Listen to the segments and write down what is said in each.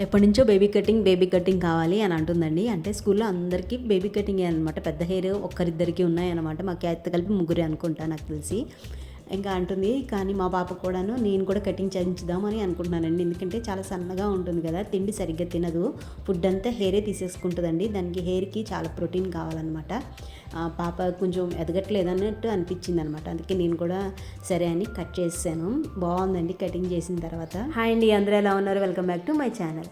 ఎప్పటి నుంచో baby cutting baby cutting కావాలి అని అంటుందండి. అంటే స్కూల్లో అందరికీ బేబీ కటింగ్ అనమాట. పెద్ద హెయిర్ ఒక్కరిద్దరికి ఉన్నాయన్నమాట. మా క్యాత్ కలిపి ముగ్గురే అనుకుంటా నాకు తెలిసి. ఇంకా అంటుంది కానీ మా పాప కూడాను నేను కూడా కటింగ్ చేయించుదామని అనుకుంటున్నానండి. ఎందుకంటే చాలా సన్నగా ఉంటుంది కదా తిండి సరిగ్గా తినదు. ఫుడ్ అంతా హెయిరే తీసేసుకుంటుందండి. దానికి హెయిర్కి చాలా ప్రోటీన్ కావాలన్నమాట. పాప కొంచెం ఎదగట్లేదు అన్నట్టు అనిపించింది అనమాట అందుకే నేను కూడా సరే అని కట్ చేసాను బాగుందండి కటింగ్ చేసిన తర్వాత. హాయ్ అండి అందరూ ఎలా ఉన్నారు? Welcome back to my channel.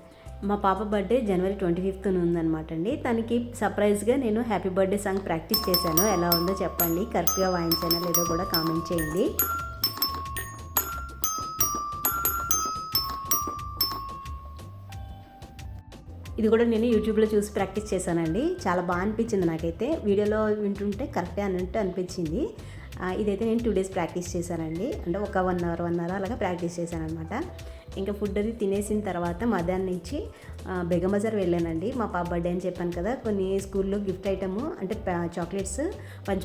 మా పాప బర్త్డే జనవరి ట్వంటీ ఫిఫ్త్ ఉందనమాట అండి. తనకి సర్ప్రైజ్గా నేను హ్యాపీ బర్త్డే సాంగ్ ప్రాక్టీస్ చేశాను. ఎలా ఉందో చెప్పండి. కరెక్ట్గా వాయించానో లేదో కూడా కామెంట్ చేయండి. ఇది కూడా నేను యూట్యూబ్లో చూసి ప్రాక్టీస్ చేశానండి. చాలా బాగా అనిపించింది నాకైతే. వీడియోలో వింటుంటే కరెక్టే అన్నట్టు అనిపించింది. ఇదైతే నేను టూ డేస్ ప్రాక్టీస్ చేశానండి. అంటే ఒక వన్ అవర్ వన్ అవర్ అలాగా ప్రాక్టీస్ చేశాను అనమాట ఇంకా ఫుడ్ అది తినేసిన తర్వాత మధ్యాహ్నం నుంచి ఆ, బెగం బజార్ వెళ్ళానండి. మా పాప బర్త్డే అని చెప్పాను కదా కొన్ని స్కూల్లో గిఫ్ట్ ఐటమ్ అంటే చాక్లెట్స్ పంచ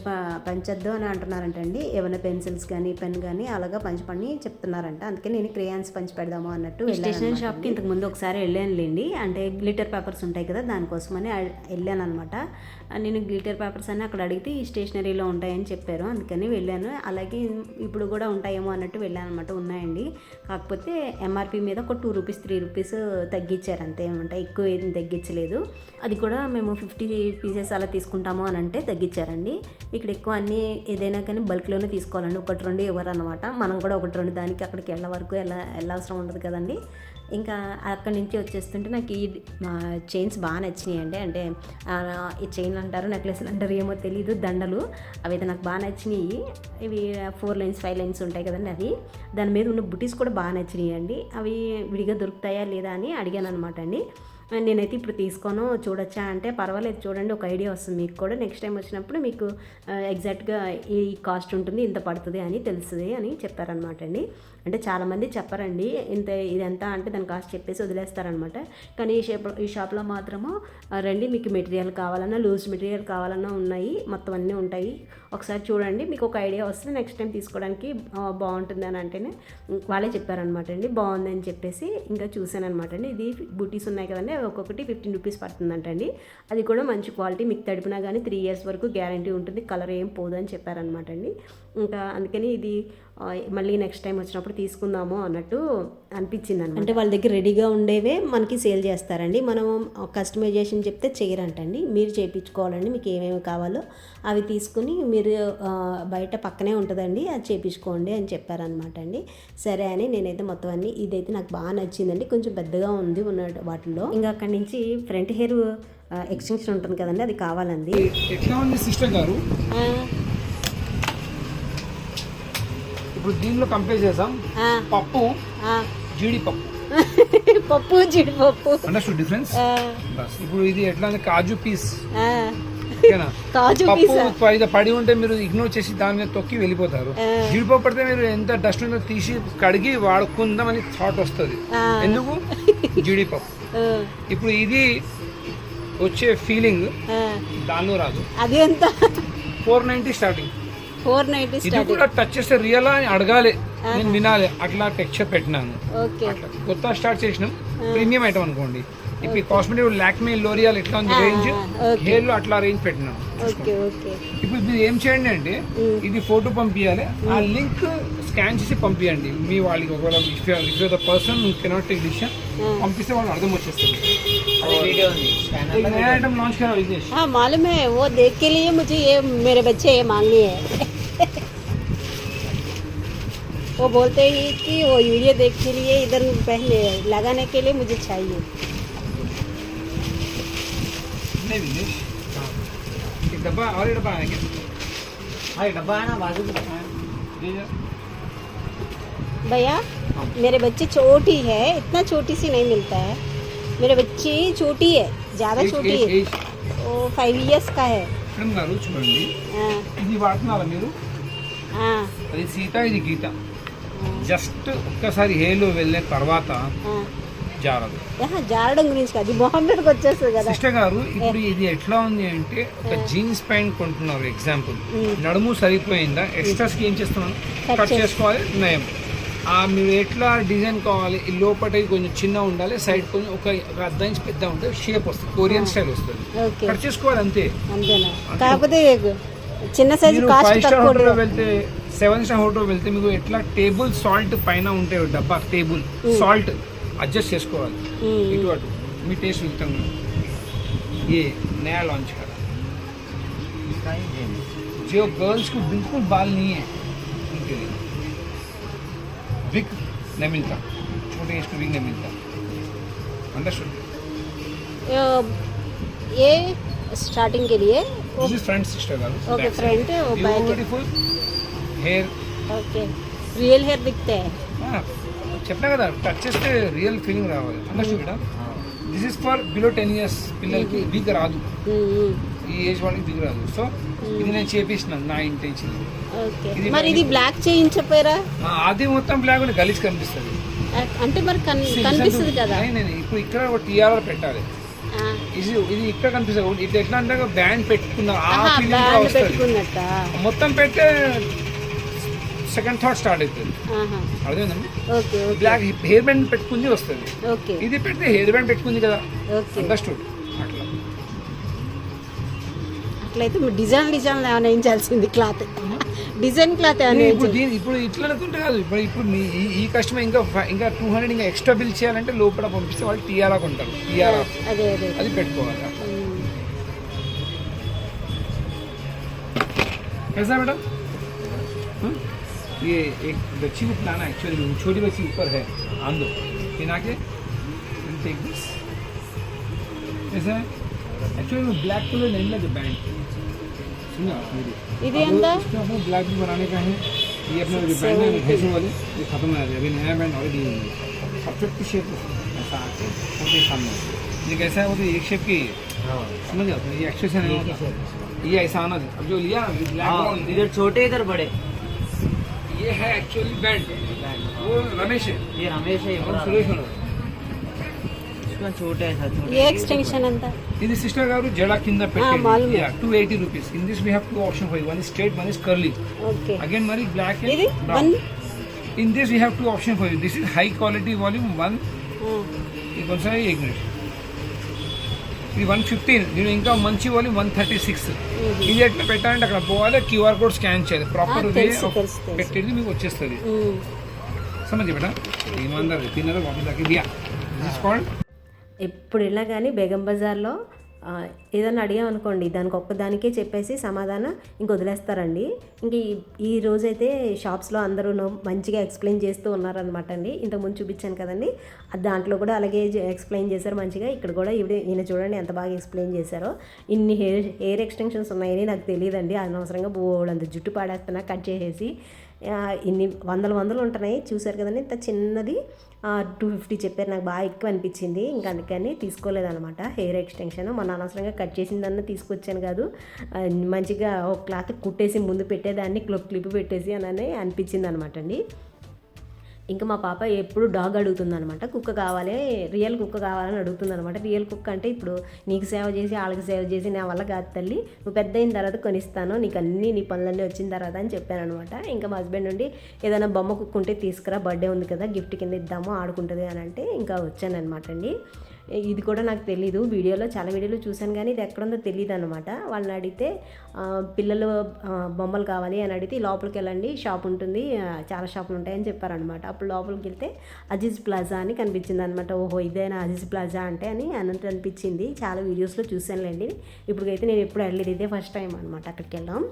పంచొద్దు అని అంటున్నారంటండి. ఏమైనా పెన్సిల్స్ కానీ పెన్ కానీ అలాగా పంచపని చెప్తున్నారంట. అందుకే నేను క్రేయాన్స్ పంచి పెడదాము అన్నట్టు స్టేషనరీ షాప్కి ఇంతకు ముందు ఒకసారి వెళ్ళానులేండి. అంటే గ్లిటర్ పేపర్స్ ఉంటాయి కదా దానికోసమని వెళ్ళాను అనమాట నేను గ్లిటర్ పేపర్స్ అని అక్కడ అడిగితే ఈ స్టేషనరీలో ఉంటాయని చెప్పారు. అందుకని వెళ్ళాను. అలాగే ఇప్పుడు కూడా ఉంటాయేమో అన్నట్టు వెళ్ళాను అనమాట ఉన్నాయండి. కాకపోతే ఎంఆర్పి మీద ఒక టూ రూపీస్ త్రీ రూపీస్ తగ్గించారు అంతే ఏమంటే. ఎక్కువ ఏం తగ్గించలేదు. అది కూడా మేము ఫిఫ్టీ పీసెస్ అలా తీసుకుంటాము అని అంటే తగ్గించారండి. ఇక్కడ ఎక్కువ అన్నీ ఏదైనా కానీ బల్క్లోనే తీసుకోవాలండి. ఒకటి రెండు ఇవ్వరు అనమాట మనం కూడా ఒకటి రెండు దానికి అక్కడికి వెళ్ళే వరకు వెళ్ళ వెళ్ళవసరం ఉండదు కదండి. ఇంకా అక్కడి నుంచి వచ్చేస్తుంటే నాకు ఈ చైన్స్ బాగా నచ్చినాయి అండి అంటే ఈ చైన్ అంటారు నెక్లెస్లు అంటారు ఏమో తెలియదు దండలు అవి అయితే నాకు బాగా నచ్చినాయి. ఇవి ఫోర్ లైన్స్ ఫైవ్ లైన్స్ ఉంటాయి కదండి అవి. దాని మీద ఉన్న బుటీస్ కూడా బాగా నచ్చినాయి అండి అవి విడిగా దొరుకుతాయా లేదా అని అడిగాను అనమాట అండి. నేనైతే ఇప్పుడు తీసుకోను. చూడొచ్చా అంటే పర్వాలేదు చూడండి ఒక ఐడియా వస్తుంది మీకు కూడా. నెక్స్ట్ టైం వచ్చినప్పుడు మీకు ఎగ్జాక్ట్గా ఈ కాస్ట్ ఉంటుంది ఇంత పడుతుంది అని తెలుస్తుంది అని చెప్పారనమాట అండి. అంటే చాలామంది చెప్పారండి ఇంత ఇదంతా అంటే దాని కాస్ట్ చెప్పేసి వదిలేస్తారనమాట కానీ ఈ షాప్ ఈ షాప్లో మాత్రము రండి మీకు మెటీరియల్ కావాలన్నా లూజ్ మెటీరియల్ కావాలన్నా ఉన్నాయి మొత్తం అన్నీ ఉంటాయి. ఒకసారి చూడండి మీకు ఒక ఐడియా వస్తే నెక్స్ట్ టైం తీసుకోవడానికి బాగుంటుంది అని అంటేనే వాళ్ళే చెప్పారనమాట అండి బాగుందని చెప్పేసి ఇంకా చూశాను అనమాట అండి. ఇది బూటీస్ ఉన్నాయి కదండి ఒక్కొక్కటి ఫిఫ్టీన్ రూపీస్ పడుతుందంటండి. అది కూడా మంచి క్వాలిటీ. మీకు తడిపినా కానీ త్రీ ఇయర్స్ వరకు గ్యారంటీ ఉంటుంది. కలర్ ఏం పోదు అని చెప్పారనమాట అండి ఇంకా అందుకని ఇది మళ్ళీ నెక్స్ట్ టైం వచ్చినప్పుడు తీసుకుందాము అన్నట్టు అనిపించింది అనమాట అంటే వాళ్ళ దగ్గర రెడీగా ఉండేవే మనకి సేల్ చేస్తారండి. మనం కస్టమైజేషన్ చెప్తే చేయరంటండి. మీరు చేయించుకోవాలండి మీకు ఏమేమి కావాలో అవి తీసుకుని మీరు బయట పక్కనే ఉంటుందండి. అది చేయించుకోండి అని చెప్పారనమాట అండి సరే అని నేనైతే మొత్తం అన్ని ఇదైతే నాకు బాగా నచ్చిందండి. కొంచెం పెద్దగా ఉంది ఉన్న వాటిల్లో. ఇంకా అక్కడి నుంచి ఫ్రంట్ హెయిర్ ఎక్స్టెన్షన్ ఉంటుంది కదండి. అది కావాలండి. ఎట్లా ఉంది సిస్టర్ గారు? ఇప్పుడు దీనిలో కంపేర్ చేసాం పప్పు జీడిపప్పు. పప్పు జీడిపప్పు. అండర్స్టూడ్ డిఫరెన్స్ ఇప్పుడు ఇది ఎట్లా కాజు పీస్. కాజు పప్పు పడి ఉంటే మీరు ఇగ్నోర్ చేసి దాని మీద తొక్కి వెళ్ళిపోతారు. జీడిపప్పు పడితే మీరు ఎంత డస్ట్ ఉందో తీసి కడిగి వాడుకుందామని థాట్ వస్తుంది. ఎందుకు? జీడిపప్పు. ఇప్పుడు ఇది వచ్చే ఫీలింగ్ ఆ. దానిలో రాదు. అది ఎంత? Four ninety starting four ninety ఇది కూడా టచ్ చేస్తే రియలా అని అడగాలి. నేను వినాలి. అట్లా టెక్చర్ పెట్టినాను. కొత్త స్టార్ట్ చేసినాం. ప్రీమియం ఐటమ్ అనుకోండి. ఇప్పుడు కాస్మెటిక్ లాక్మే లోరియల్ ఇట్లా ఉంది రేంజ్ హెయిర్లో అట్లా రేంజ్ పెట్టినాం. ఇప్పుడు మీరు ఏం చేయండి అంటే ఇది ఫోటో పంపించాలి ఆ లింక్ స్కాన్ చేసి పంపించండి మీ వాళ్ళకి ఒకవేళ if if the person cannot take decision పంపిస్తే వాళ్ళు అర్థం వచ్చేస్తుంది. ఐటమ్ లాంచ్ మాలూమే ఓ దేఖ్ కే లియే ముజే ఏ మేరే బచ్చే ఏ మాంగ్ లియే वो बोलते ही कि वो वीडियो देख के लिए इधर पहने लगाने के लिए मुझे चाहिए नहीं विघ्नेश हाँ एक डब्बा और एक डब्बा आएंगे अरे डब्बा है ना बाजू में ले जा भैया मेरे बच्चे छोटी है इतना छोटी सी नहीं मिलता है मेरे बच्चे छोटी है ज़्यादा ఏజ్ छोटी ఏజ్ है ఏజ్ वो फाइव इयर्स का है మేడం గారు చూడండి हाँ ఇది వాడుతున్నారా మీరు हाँ అది సీత ఇది గీత జస్ట్ ఒక్కసారి హేలో వెళ్ళిన తర్వాత జారదు. జారడం గురించి కాదు మొహమ్మద్కి వచ్చేస్తుంది కదా. సిస్టర్ గారు ఇప్పుడు ఇది ఎట్లా ఉంది అంటే ఒక జీన్స్ ప్యాంట్ కొంటున్నారు ఎగ్జాంపుల్ నడుము సరిపోయిందా? ఎక్స్ట్రాస్కి ఏం చేస్తున్నాను. కట్ చేసుకోవాలి నయం. ఆ మీరు ఎట్లా డిజైన్ కావాలి? ఈ లోపల కొంచెం చిన్న ఉండాలి సైడ్ కొంచెం ఒక అర్ధ ఇంచ్ పెద్ద ఉంటే షేప్ వస్తుంది కొరియన్ స్టైల్ వస్తుంది. కట్ చేసుకోవాలి అంతే. అంతేనా? కాకపోతే చిన్న సైజు మీరు కాస్ట్ ఫైవ్ స్టార్ తక్కువ హోటల్ వెళ్తే సెవెన్ స్టార్ హోటల్ వెళ్తే మీకు ఎట్లా టేబుల్ సాల్ట్ పైన ఉంటాయి డబ్బా టేబుల్ సాల్ట్ అడ్జస్ట్ చేసుకోవాలి మ్మ్. ఇటు అటు మీ టేస్ట్ వెళ్తాం ये नया लॉन्च करा जो गर्ल्स को बिल्कुल बाल नहीं है उनके लिए बिग नहीं मिलता छोटे एज को बिग नहीं मिलता अंडरस्टूड ఏ స్టార్టింగ్ के लिए దిస్ ఇస్ ఫ్రంట్ సిస్టర్ గారు ఓకే ఫ్రంట్ ఓ beautiful hair okay real hair దిక్తే చెప్పినా కదా టచ్ చేస్తే రియల్ ఫీలింగ్ రావాలి. అనొచ్చు madam this is for below ten years పిల్లలకి hmm. దిగ రాదు. Hmm, hmm. ఈ ఏజ్ వాళ్ళకి దిగ రాదు. సో ఇది నేను చేపించినాను నా ఇంటెన్షన్ మరి ఇది బ్లాక్ చేయించపోయారా అది మొత్తం బ్లాక్ ఉంటే గలీజ్ కనిపిస్తుంది. అంటే మరి కనిపిస్తుంది కదా. నేను ఇప్పుడు ఇక్కడ ఒక టీఆర్ఆర్ పెట్టాలి. ఇది ఇది ఇక్కడ కనిపిస్తుంది. ఇది ఎట్లా అంటే బ్యాండ్ పెట్టుకున్నారు ఆ ఫీలింగ్ పెట్టుకున్నట్ట? మొత్తం పెట్టే సెకండ్ థాట్ స్టార్ట్ అవుతుంది అర్థమైందండి బ్లాక్ హెయిర్ బ్యాండ్ పెట్టుకుంది వస్తుంది. ఓకే. ఇది పెడితే హెయిర్ బ్యాండ్ పెట్టుకుంది కదా. అండర్స్టూడ్ అట్లా. అట్లయితే డిజైన్ డిజైన్ ఏమైనా వేయించాల్సింది క్లాత్. డిజైన్ క్లాత్ ఏమైనా ఇప్పుడు వేయించాలి దీని ఇప్పుడు ఇట్లా అనుకుంటే కాదు ఇప్పుడు ఇప్పుడు మీ ఈ- ఈ కస్టమర్ ఇంకా ఫ- ఇంకా టూ హండ్రెడ్ ఇంకా ఎక్స్ట్రా బిల్ చేయాలంటే లోపల పంపిస్తే వాళ్ళు టీఆర్ఆర్ కొంటారు టీఆర్ఆర్ అదే అదే అది పెట్టుకోవాలి ఉమ్. कैसा है बेटा हाँ? ये एक बच्ची को पिलाना एक्चुअली छोटी बच्ची ऊपर है आंदो पिला के टेक दिस कैसा है एक्चुअली में ब्लैक कलर नहीं लगे बैंड ये ब्लैक भी बनाने का है। ये अपना भैंसों वाले ये खत्म हो। जाए अभी नया बैंड ऑलरेडी है। सब चुप शेप ऐसा आके उनके सामने ये कैसा है? वो तो एक शेप की हाँ। समझ जाते ये एक्सप्रेशन तो। है ये ऐसा आना अब जो लिया हाँ, इधर छोटे इधर बड़े। ये है एक्चुअली बैंड हाँ। वो रमेश है। ये रमेश है। ఏ ఎక్స్టెన్షన్ ఎంత ఇది సిస్టర్ గారు జడ కింద పెట్టి two eighty rupees in this we have two option for one is straight one is curly again మరి బ్లాక్ ఇది? One in this we have two option for you this is high quality volume one ఇంకొకసారి eight minutes ఇది one fifteen నేను ఇంకా మంచి వాళ్ళు one thirty six ఇది ఎట్లా పెట్టాలంటే అక్కడ పోవాలి క్యూఆర్ కోడ్ స్కాన్ చేయాలి. ప్రాపర్ పెట్టేది మీకు వచ్చేస్తుంది. సమజ్ బేటా ఏమందరు తిన్నారో వాపస్ దాకా దిస్ ఎప్పుడు కానీ బేగం బజార్లో ఏదైనా అడిగామనుకోండి దానికి ఒక్కదానికే చెప్పేసి సమాధానం ఇంక వదిలేస్తారండి. ఇంక ఈ- రోజైతే షాప్స్లో అందరూ మంచిగా ఎక్స్ప్లెయిన్ చేస్తూ ఉన్నారనమాట అండి. ఇంతకుముందు చూపించాను కదండి. దాంట్లో కూడా అలాగే ఎక్స్ప్లెయిన్ చేశారు మంచిగా. ఇక్కడ కూడా ఇవి ఈయన చూడండి ఎంత బాగా ఎక్స్ప్లెయిన్ చేశారో. ఇన్ని హెయిర్ హెయిర్ ఎక్స్టెన్షన్స్ ఉన్నాయని నాకు తెలియదండి. అనవసరంగా బోడంత జుట్టు పాడేస్తున్నా కట్ చేసేసి ఇన్ని వందలు వందలు ఉంటున్నాయి. చూసారు కదండి ఇంత చిన్నది. టూ ఫిఫ్టీ చెప్పారు నాకు బాగా ఎక్కువ అనిపించింది. ఇంకా అందుకని తీసుకోలేదన్నమాట. హెయిర్ ఎక్స్టెన్షన్ మన అనవసరంగా కట్ చేసిందన్న తీసుకొచ్చాను కాదు. మంచిగా ఒక క్లాత్ కుట్టేసి ముందు పెట్టేదాన్ని క్లిప్ క్లిప్ పెట్టేసి అని అనిపించింది అనమాట అండి. ఇంకా మా పాప ఎప్పుడు డాగ్ అడుగుతుందనమాట కుక్క కావాలి రియల్ కుక్క కావాలని అడుగుతుందనమాట రియల్ కుక్క అంటే ఇప్పుడు నీకు సేవ చేసి వాళ్ళకి సేవ చేసి నా వల్ల కాదు తల్లి. నువ్వు పెద్ద అయిన తర్వాత కొనిస్తాను నీకు అన్నీ నీ పనులన్నీ వచ్చిన తర్వాత అని చెప్పాను అనమాట ఇంకా మా హస్బెండ్ నుండి ఏదైనా బొమ్మ కుక్క ఉంటే తీసుకురా బర్త్డే ఉంది కదా గిఫ్ట్ కింద ఇద్దాము ఆడుకుంటుంది అని అంటే ఇంకా వచ్చానమాట అండి. ఇది కూడా నాకు తెలీదు. వీడియోలో చాలా వీడియోలు చూశాను కానీ ఇది ఎక్కడుందో తెలియదు అనమాట వాళ్ళని అడిగితే పిల్లలు బొమ్మలు కావాలి అని అడిగితే లోపలికి వెళ్ళండి షాప్ ఉంటుంది చాలా షాపులు ఉంటాయని చెప్పారనమాట అప్పుడు లోపలికి వెళ్తే అజీజ్ ప్లాజా అని కనిపించింది అనమాట ఓహో ఇదేనా అజీజ్ ప్లాజా అంటే అని అనంత అనిపించింది. చాలా వీడియోస్లో చూశానులేండి. ఇప్పటికైతే నేను ఎప్పుడు వెళ్ళలేదు. ఇదే ఫస్ట్ టైం అనమాట అక్కడికి వెళ్ళాం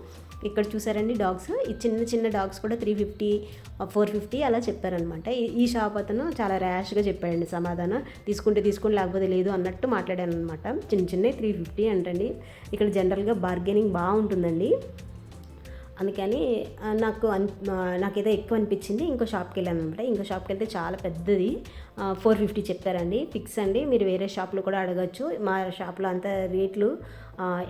ఇక్కడ చూసారండి డాగ్స్. ఈ చిన్న చిన్న డాగ్స్ కూడా త్రీ ఫిఫ్టీ ఫోర్ ఫిఫ్టీ అలా చెప్పారనమాట ఈ- షాప్ అతను చాలా ర్యాష్గా చెప్పాడండి సమాధానం. తీసుకుంటే తీసుకుని లేకపోతే లేదు అన్నట్టు మాట్లాడాను అనమాట చిన్న చిన్న త్రీ ఫిఫ్టీ అంటండి. ఇక్కడ జనరల్గా బార్గెనింగ్ బాగుంటుందండి. అందుకని నాకు అన్ నాకేదో ఎక్కువ అనిపించింది. ఇంకో షాప్కి వెళ్ళాను అనమాట ఇంకో షాప్కి వెళ్తే చాలా పెద్దది. ఫోర్ ఫిఫ్టీ చెప్పారండి. ఫిక్స్ అండి. మీరు వేరే షాప్లో కూడా అడగచ్చు. మా షాప్లో అంత రేట్లు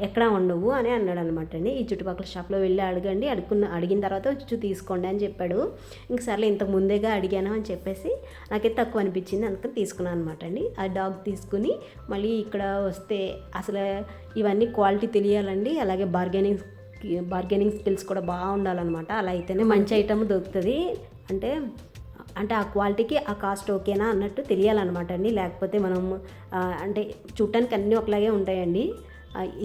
ఎక్కడ ఎక్కడా ఉండవు అని అన్నాడు అనమాట అండి. ఈ చుట్టుపక్కల షాప్లో వెళ్ళి అడగండి. అడుగున్న అడిగిన తర్వాత వచ్చి తీసుకోండి అని చెప్పాడు. ఇంక సర్లే ఇంతకు ముందేగా అడిగాను అని చెప్పేసి నాకైతే తక్కువ అనిపించింది. అందుకని తీసుకున్నాను అనమాట అండి. ఆ డాగ్ తీసుకుని మళ్ళీ ఇక్కడ వస్తే అసలు ఇవన్నీ క్వాలిటీ తెలియాలండి. అలాగే బార్గెనింగ్ బార్గెనింగ్ స్కిల్స్ కూడా బాగుండాలన్నమాట అలా అయితేనే మంచి ఐటమ్ దొరుకుతుంది. అంటే అంటే ఆ క్వాలిటీకి ఆ కాస్ట్ ఓకేనా అన్నట్టు తెలియాలన్నమాట అండి. లేకపోతే మనం అంటే చూడటానికి అన్నీ ఒకలాగే ఉంటాయండి.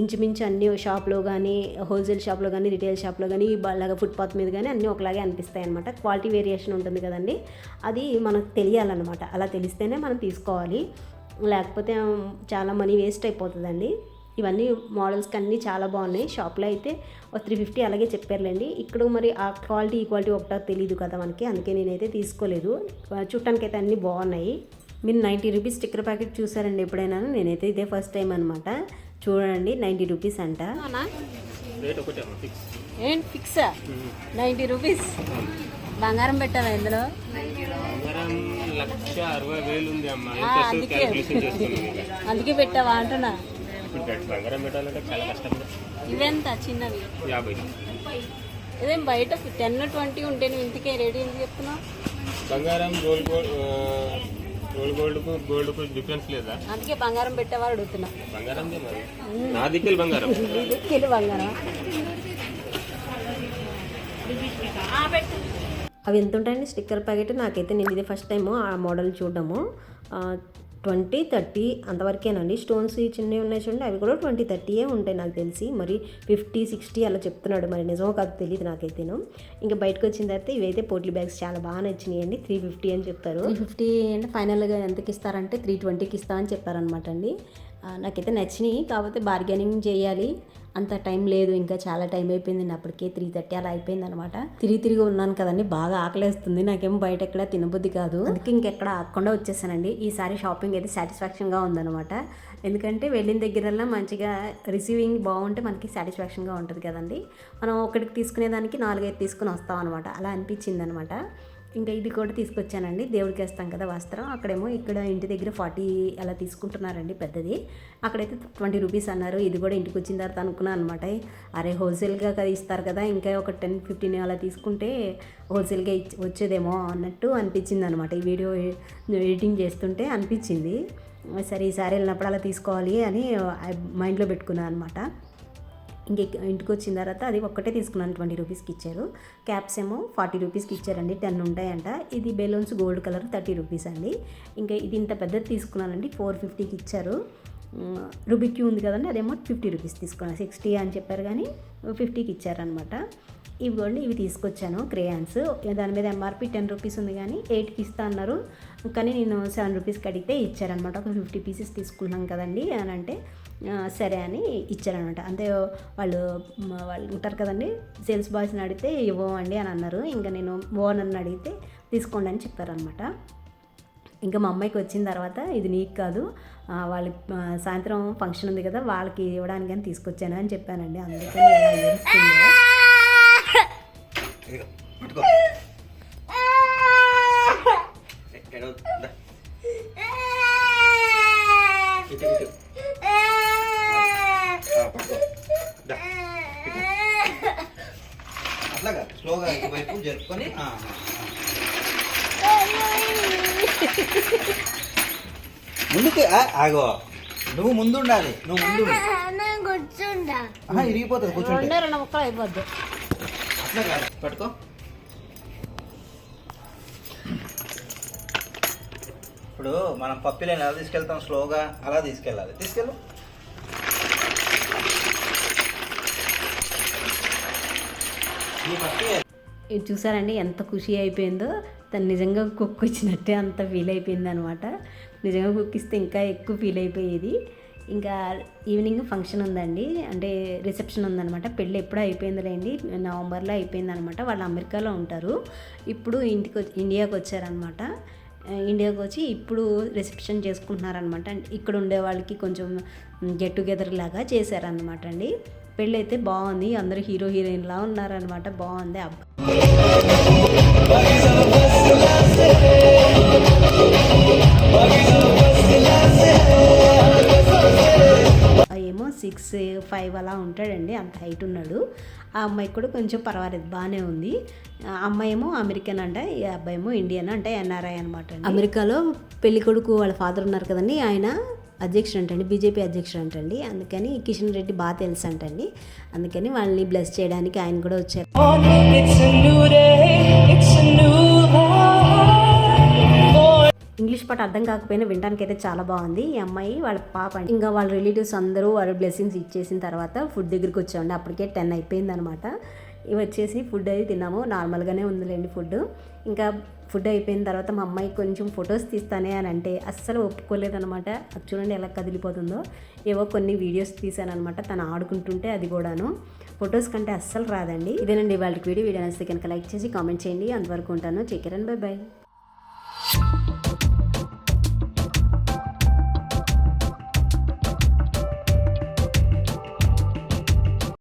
ఇంచుమించు అన్ని షాప్లో కానీ హోల్సేల్ షాప్లో కానీ రిటైల్ షాప్లో కానీ అలాగే ఫుట్పాత్ మీద కానీ అన్నీ ఒకలాగే అనిపిస్తాయి అనమాట క్వాలిటీ వేరియేషన్ ఉంటుంది కదండి. అది మనకు తెలియాలన్నమాట. అలా తెలిస్తేనే మనం తీసుకోవాలి. లేకపోతే చాలా మనీ వేస్ట్ అయిపోతుందండి. ఇవన్నీ మోడల్స్కి అన్నీ చాలా బాగున్నాయి. షాప్లో అయితే త్రీ ఫిఫ్టీ అలాగే చెప్పారులేండి. ఇక్కడ మరి ఆ క్వాలిటీ ఈ క్వాలిటీ ఒకటో తెలియదు కదా మనకి. అందుకే నేనైతే తీసుకోలేదు. చూడటానికి అయితే అన్నీ బాగున్నాయి. మీరు నైంటీ రూపీస్ స్టిక్కర్ ప్యాకెట్ చూసారండి ఎప్పుడైనా? నేనైతే ఇదే ఫస్ట్ టైం అనమాట చూడండి నైంటీ రూపీస్ అంట. ఏంటి ఫిక్సా నైంటీ రూపీస్? బంగారం పెట్టావా ఇందులో? అందుకే. అందుకే పెట్టావా అంటున్నా. ఇప్పుడు పెట్- బంగారం పెట్టాలంటే చాలా కష్టం. ఇవెంత? చిన్నవి యాభై. ఇదేం బయట టెన్ ట్వంటీ ఉంటే నువ్వు ఇంటికే రెడీ ఎందుకు చెప్తున్నావు? బంగారం రోల్ గోల్డ్ రోల్ గోల్డ్కు గోల్డ్కు డిఫరెన్స్ లేదా? అందుకే బంగారం పెట్టేవాడు అడుగుతున్నా. బంగారం మరి. నా దిక్కులు బంగారం. కిలో బంగారం. అవి ఎంత ఉంటాయండి? Sticker packet. నాకైతే నేను ఇది ఫస్ట్ టైము ఆ మోడల్ చూడడము. ట్వంటీ థర్టీ అంతవరకేనండి. స్టోన్స్ చిన్నవి ఉన్నాయి చూడండి. అవి కూడా ట్వంటీ థర్టీయే ఉంటాయి నాకు తెలిసి. మరి ఫిఫ్టీ సిక్స్టీ అలా చెప్తున్నాడు. మరి నిజమో కాదు తెలియదు నాకైతేను. ఇంకా బయటకు వచ్చిన తర్వాత ఇవైతే పోట్లీ బ్యాగ్స్ చాలా బాగా నచ్చినాయి అండి త్రీ ఫిఫ్టీ అని చెప్తారు. ఫిఫ్టీ అంటే ఫైనల్గా ఎంతకి ఇస్తారంటే త్రీ ట్వంటీకి ఇస్తామని చెప్పారనమాట అండి నాకైతే నచ్చినాయి. కాకపోతే బార్గెనింగ్ చేయాలి. అంత టైం లేదు ఇంకా చాలా టైం అయిపోయింది. అప్పటికే త్రీ థర్టీ అలా అయిపోయింది అనమాట తిరిగి తిరిగి ఉన్నాను కదండి బాగా ఆకలేస్తుంది. నాకేమో బయట ఎక్కడ తినబుద్ధి కాదు. అందుకే ఇంకెక్కడ ఆగకుండా వచ్చేసానండి. ఈసారి షాపింగ్ అయితే సాటిస్ఫాక్షన్గా ఉందన్నమాట. ఎందుకంటే వెళ్ళిన దగ్గరల్లా మంచిగా రిసీవింగ్ బాగుంటే మనకి సాటిస్ఫాక్షన్గా ఉంటుంది కదండి. మనం ఒకటికి తీసుకునేదానికి నాలుగైదు తీసుకుని వస్తాం అనమాట అలా అనిపించింది అనమాట ఇంకా ఇది కూడా తీసుకొచ్చానండి. దేవుడికి వేస్తాం కదా వస్త్రం. అక్కడేమో ఇక్కడ ఇంటి దగ్గర ఫార్టీ అలా తీసుకుంటున్నారండి పెద్దది. అక్కడైతే ట్వంటీ రూపీస్ అన్నారు. ఇది కూడా ఇంటికి వచ్చిన తర్వాత అనుకున్నాను అనమాట. అరే హోల్సేల్గా కదా ఇస్తారు కదా. ఇంకా ఒక టెన్ ఫిఫ్టీన్ అలా తీసుకుంటే హోల్సేల్గా ఇచ్చి వచ్చేదేమో అన్నట్టు అనిపించింది అనమాట. ఈ వీడియో ఎడిటింగ్ చేస్తుంటే అనిపించింది. సరే ఈసారి వెళ్ళినప్పుడు అలా తీసుకోవాలి అని మైండ్లో పెట్టుకున్నాను అనమాట. ఇంకా ఇంటికి వచ్చిన తర్వాత అది ఒక్కటే తీసుకున్నాను ట్వంటీ రూపీస్కి ఇచ్చారు. క్యాప్స్ ఏమో ఫార్టీ రూపీస్కి ఇచ్చారండి టెన్ ఉంటాయంట. ఇది balloons gold colour thirty rupees అండి. ఇంకా ఇది ఇంత పెద్దది తీసుకున్నానండి ఫోర్ ఫిఫ్టీకి ఇచ్చారు. రుబిక్యూ ఉంది కదండి అదేమో ఫిఫ్టీ రూపీస్ తీసుకున్నాను సిక్స్టీ అని చెప్పారు కానీ ఫిఫ్టీకి ఇచ్చారనమాట ఇవ్వండి ఇవి తీసుకొచ్చాను క్రేయాన్స్. దాని మీద ఎంఆర్పి టెన్ రూపీస్ ఉంది కానీ ఎయిట్కి ఇస్తా అన్నారు. కానీ నేను సెవెన్ రూపీస్కి అడిగితే ఇచ్చారనమాట ఒక ఫిఫ్టీ పీసెస్ తీసుకున్నాం కదండి అని అంటే సరే అని ఇచ్చారనమాట అంతే వాళ్ళు వాళ్ళు ఉంటారు కదండి సేల్స్ బాయ్స్ని అడిగితే ఇవ్వండి అని అన్నారు. ఇంకా నేను ఓనర్ని అడిగితే తీసుకోండి అని చెప్పారనమాట ఇంకా మా అమ్మాయికి వచ్చిన తర్వాత ఇది నీకు కాదు వాళ్ళ వాళ్ళకి సాయంత్రం ఫంక్షన్ ఉంది కదా వాళ్ళకి ఇవ్వడానికి అని తీసుకొచ్చాను అని చెప్పానండి. అందుకని అలా ఏడుస్తుందో. పట్టుకో ఎక్కడ దా. ఇటు ఇటు ఆ, పట్టుకో దా. ఇటు. అట్లాగా స్లోగా ఇటువైపు జరుపుకొని ఆ, ఆ, ఆ. ముందుకు ఆ, ఆగో. నువ్వు ముందు. ఉండాలి నువ్వు ముందు ఇరిగిపోతుంది కూర్చుంటే. రెండే రెండు ముక్కలు అయిపోద్ది. అట్లా కాదు. పట్టుకో. ఇప్పుడు మనం పప్పిలేని ఎలా తీసుకెళ్తాం? స్లోగా అలా తీసుకెళ్ళాలి. తీసుకెళ్ళు. ఈ పప్పి ఇది చూసారండి ఎంత ఖుషి అయిపోయిందో. తను నిజంగా కుక్ వచ్చినట్టే అంత ఫీల్ అయిపోయింది అనమాట నిజంగా కుక్ ఇస్తే ఇంకా ఎక్కువ ఫీల్ అయిపోయేది. ఇంకా ఈవినింగ్ ఫంక్షన్ ఉందండి. అంటే రిసెప్షన్ ఉందనమాట పెళ్ళి ఎప్పుడో అయిపోయిందిలేండి నవంబర్లో అయిపోయింది అనమాట వాళ్ళు అమెరికాలో ఉంటారు. ఇప్పుడు ఇంటికి వచ్చి- ఇండియాకి వచ్చారనమాట ఇండియాకి వచ్చి ఇప్పుడు రిసెప్షన్ చేసుకుంటున్నారనమాట ఇక్కడ ఉండే వాళ్ళకి కొంచెం గెట్ టుగెదర్ లాగా చేశారనమాట అండి. పెళ్ళి అయితే బాగుంది. అందరూ హీరో హీరోయిన్లా ఉన్నారనమాట బాగుంది. అబ్బా సిక్స్ ఫైవ్ అలా ఉంటాడండి. అంత హైట్ ఉన్నాడు. ఆ అమ్మాయి కూడా కొంచెం పర్వాలేదు బాగానే ఉంది. ఆ అమ్మాయి ఏమో అమెరికన్ అంట ఈ అబ్బాయి ఏమో ఇండియన్ అంటే ఎన్ఆర్ఐ అనమాట అమెరికాలో పెళ్ళి కొడుకు వాళ్ళ ఫాదర్ ఉన్నారు కదండి ఆయన అధ్యక్షుడు అంటండి బీజేపీ అధ్యక్షుడు అంటండి. అందుకని కిషన్ రెడ్డి బాగా తెలుసు అంటండి. అందుకని వాళ్ళని బ్లెస్ చేయడానికి ఆయన కూడా వచ్చారు. ఇంగ్లీష్ పాటు అర్థం కాకపోయినా వినడానికి అయితే చాలా బాగుంది. ఈ అమ్మాయి వాళ్ళ పాప ఇంకా వాళ్ళ రిలేటివ్స్ అందరూ వాళ్ళ బ్లెస్సింగ్స్ ఇచ్చేసిన తర్వాత ఫుడ్ దగ్గరికి వచ్చామండి. అప్పటికే టెన్ అయిపోయింది అనమాట ఇవి వచ్చేసి ఫుడ్ అది తిన్నాము. నార్మల్గానే ఉందిలేండి ఫుడ్. ఇంకా ఫుడ్ అయిపోయిన తర్వాత మా అమ్మాయి కొంచెం ఫొటోస్ తీస్తానే అని అంటే అస్సలు ఒప్పుకోలేదనమాట. అది చూడండి ఎలా కదిలిపోతుందో. ఏవో కొన్ని వీడియోస్ తీసానమాట తను ఆడుకుంటుంటే అది కూడాను. ఫొటోస్ కంటే అస్సలు రాదండి. ఇదేనండి వాళ్ళకి వీడియో. వీడియో నచ్చితే కనుక లైక్ చేసి కామెంట్ చేయండి. అంతవరకు ఉంటాను. Check bye bye.